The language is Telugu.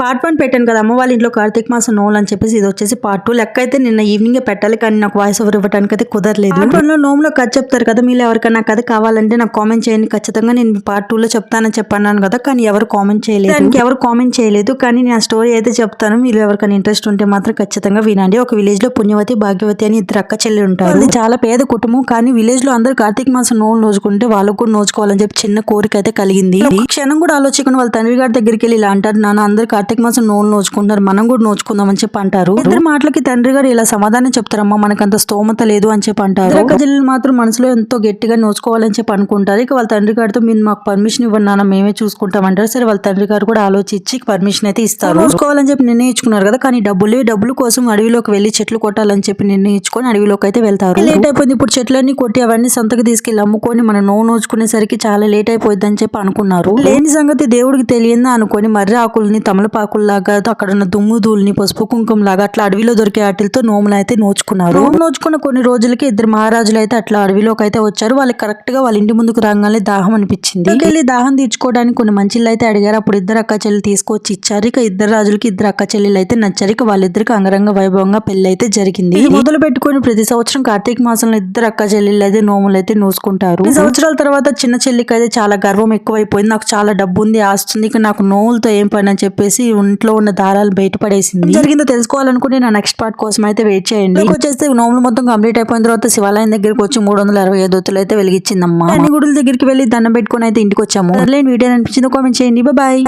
పార్ట్ వన్ పెట్టాను కదా అమ్మ వాళ్ళ ఇంట్లో కార్తీక మాసం నోములు అని చెప్పేసి ఇది వచ్చేసి పార్ట్ టూ లెక్క అయితే నిన్న ఈవినింగ్ పెట్టాలి కానీ నాకు వాయిస్ ఓవర్ ఇవ్వడానికి అయితే కుదరలేదు. పార్ట్ వన్లో నోములో కథ చెప్తారు కదా మీరు ఎవరికైనా కథ కావాలంటే నాకు కామెంట్ చేయండి. ఖచ్చితంగా నేను పార్ట్ టూ లో చెప్తానని చెప్పన్నాను కదా కానీ ఎవరు కామెంట్ చేయలేదు. దానికి ఎవరు కామెంట్ చేయలేదు కానీ నేను ఆ స్టోరీ అయితే చెప్తాను. మీరు ఎవరికైనా ఇంట్రెస్ట్ ఉంటే మాత్రం ఖచ్చితంగా వినండి. ఒక విలేజ్లో పుణ్యవతి భాగ్యవతి అని ఇద్దరు అక్క చెల్లి ఉంటారు. అది చాలా పేద కుటుంబం కానీ విలేజ్లో అందరూ కార్తీక మాసం నోములు నోచుకుంటే వాళ్ళకు కూడా నోచుకోవాలని చెప్పి చిన్న కోరిక అయితే కలిగింది. క్షణం కూడా ఆలోచించకుండా వాళ్ళ తండ్రి గారి దగ్గరికి వెళ్ళి ఇలా అంటారు నాన్న అందరు కార్తీక మాసం నోములు నోచుకుంటారు మనం కూడా నోచుకుందాం అని చెప్పి అంటారు. ఇద్దరు మాటలకి తండ్రి గారు ఇలా సమాధానం చెప్తారమ్మా మనకంత స్తోమత లేదు అని చెప్పి అంటారు. చెల్లెలు మాత్రం మనసులో ఎంతో గట్టిగా నోచుకోవాలని చెప్పి అనుకుంటారు. ఇక వాళ్ళ తండ్రి గారితో మీరు మాకు పర్మిషన్ ఇవ్వండి నాన్న మేమే చూసుకుంటాం అంటారు. సరే వాళ్ళ తండ్రి గారు కూడా ఆలోచించి పర్మిషన్ అయితే ఇస్తారు. నోచుకోవాలని చెప్పి నిర్ణయించుకున్నారు కదా కానీ డబ్బులే డబ్బుల కోసం అడవిలోకి వెళ్ళి చెట్లు కొట్టాలని చెప్పి నిర్ణయించుకొని అడవిలోకి అయితే వెళ్తారు. లేట్ అయిపోయింది. ఇప్పుడు చెట్లన్నీ కొట్టి అవన్నీ సంతకు తీసుకెళ్ళి అమ్ముకొని మనం నోవు నోచుకునేసరికి చాలా లేట్ అయిపోయింది అని చెప్పి అనుకున్నారు. లేని సంగతి దేవుడికి తెలియదా అనుకొని మర్రి ఆకుల్ని తమలపాకుల్లాగా అక్కడ ఉన్న దుమ్ము ధూళిని పసుపు కుంకుమ లాగా అట్లా అడవిలో దొరికే వాటితో నోములు అయితే నోచుకున్నారు నోచుకున్న కొన్ని రోజులకి ఇద్దరు మహారాజులు అయితే అట్లా అడవిలోకి అయితే వచ్చారు. వాళ్ళకి కరెక్ట్గా వాళ్ళ ఇంటి ముందుకు రాగానే దాహం అనిపించింది. వెళ్ళి దాహం తీర్చుకోవడానికి కొన్ని మంచిళ్ళు అయితే అడిగారు. అప్పుడు ఇద్దరు అక్క చెల్లి తీసుకొచ్చి ఇచ్చారు. ఇక ఇద్దరు రాజులకి ఇద్దరు అక్క చెల్లెలు అయితే నచ్చారు. ఇక వాళ్ళిద్దరికి అంగరంగ వైభవంగా పెళ్ళి అయితే జరిగింది మొదలు పెట్టుకొని ప్రతి సంవత్సరం కార్తీక మాసంలో ఇద్దరు అక్క చెల్లెళ్ళు అయితే నోములు అయితే నోసుకుంటారు ఈ సంవత్సరాల తర్వాత చిన్న చెల్లికి అయితే చాలా గర్వం ఎక్కువైపోయింది. నాకు చాలా డబ్బు ఉంది. ఆస్తుంది ఇక నాకు నోవులతో ఏం పని అని చెప్పేసి ఇంట్లో ఉన్న దారాలు బయటపడేసింది జరిగిందో తెలుసుకోవాలనుకుంటే నా నెక్స్ట్ పార్ట్ కోసం అయితే వెయిట్ చేయండి. వచ్చేస్తే నోములు మొత్తం కంప్లీట్ అయిపోయిన తర్వాత శివాలయం దగ్గరికి వచ్చి మూడు వందల అరవై ఐదు ఒత్తులు అయితే వెలిగించిందమ్మా. అన్ని గుడుల దగ్గరికి వెళ్ళి దండం పెట్టుకొని అయితే ఇంటికి వచ్చాము. వీడియో అనిపించింది కామెంట్ చేయండి. బాయ్